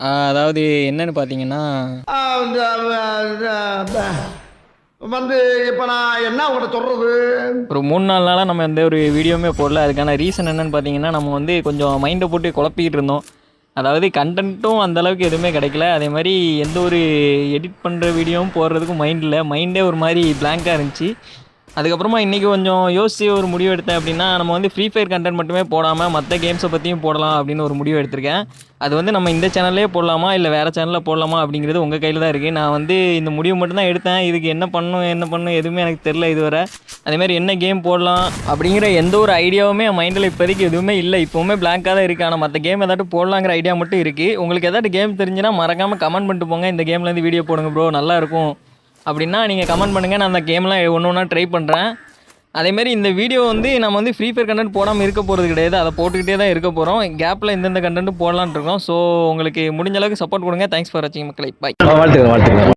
அதாவது என்னன்னு பார்த்தீங்கன்னா வந்து இப்போ நான் என்ன உங்கள்கிட்ட சொல்றது? ஒரு மூணு நாலு நாளாக நம்ம எந்த ஒரு வீடியோவுமே போடல. அதுக்கான ரீசன் என்னன்னு பார்த்தீங்கன்னா நம்ம வந்து கொஞ்சம் மைண்டை போட்டு குழப்பிக்கிட்டு இருந்தோம். அதாவது கண்டென்ட்டும் அந்த அளவுக்கு எதுவுமே கிடைக்கல. அதே மாதிரி எந்த ஒரு எடிட் பண்ணுற வீடியோவும் போடுறதுக்கும் மைண்ட் இல்லை. மைண்டே ஒரு மாதிரி blank-ஆ இருந்துச்சு. அதுக்கப்புறமா இன்றைக்கி கொஞ்சம் யோசித்து ஒரு முடிவு எடுத்தேன் அப்படின்னா நம்ம வந்து ஃப்ரீ ஃபயர் கண்டென்ட் மட்டுமே போடாமல் மற்ற கேம்ஸை பற்றியும் போடலாம் அப்படின்னு ஒரு முடிவு எடுத்திருக்கேன். அது வந்து நம்ம இந்த சேனல்லே போடலாமா இல்லை வேறு சேனலில் போடலாமா அப்படிங்கிறது உங்கள் கையில் தான் இருக்குது நான் வந்து இந்த முடிவு மட்டும்தான் எடுத்தேன். இதுக்கு என்ன பண்ணணும் என்ன பண்ணணும் எதுவுமே எனக்கு தெரில இதுவரை. அதேமாதிரி என்ன கேம் போடலாம் அப்படிங்கிற எந்த ஒரு ஐடியாவுமே என் மைண்டில் இப்போதைக்கு எதுவுமே இல்லை. இப்போவுமே பிளாக்காக தான் இருக்குது ஆனால் மற்ற கேம் ஏதாட்டும் போடலாங்கிற ஐடியா மட்டும் இருக்குது உங்களுக்கு ஏதாட்டும் கேம் தெரிஞ்சுன்னா மறக்காமல் கமெண்ட் பண்ணிட்டு போங்க. இந்த கேம்லேருந்து வீடியோ போடுங்க ப்ரோ நல்லாயிருக்கும் அப்படின்னா நீங்கள் கமெண்ட் பண்ணுங்கள் நான் அந்த கேம்லாம் ஒன்று ஒன்றா ட்ரை பண்ணுறேன் அதேமாரி இந்த வீடியோ வந்து நம்ம வந்து ஃப்ரீ ஃபயர் கண்டென்ட் போடாமல் இருக்க போகிறது கிடையாது. அதை போட்டுக்கிட்டே தான் இருக்க போகிறோம் கேப்பில் இந்தந்த கண்டென்ட் போடலான் இருக்கோம். ஸோ உங்களுக்கு முடிஞ்ச அளவுக்கு சப்போர்ட் கொடுங்க. தேங்க்ஸ் ஃபார் வாட்சிங் மக்களை. பாய் வாழ்த்துக்கிறேன் வாழ்த்துக்கிறேன்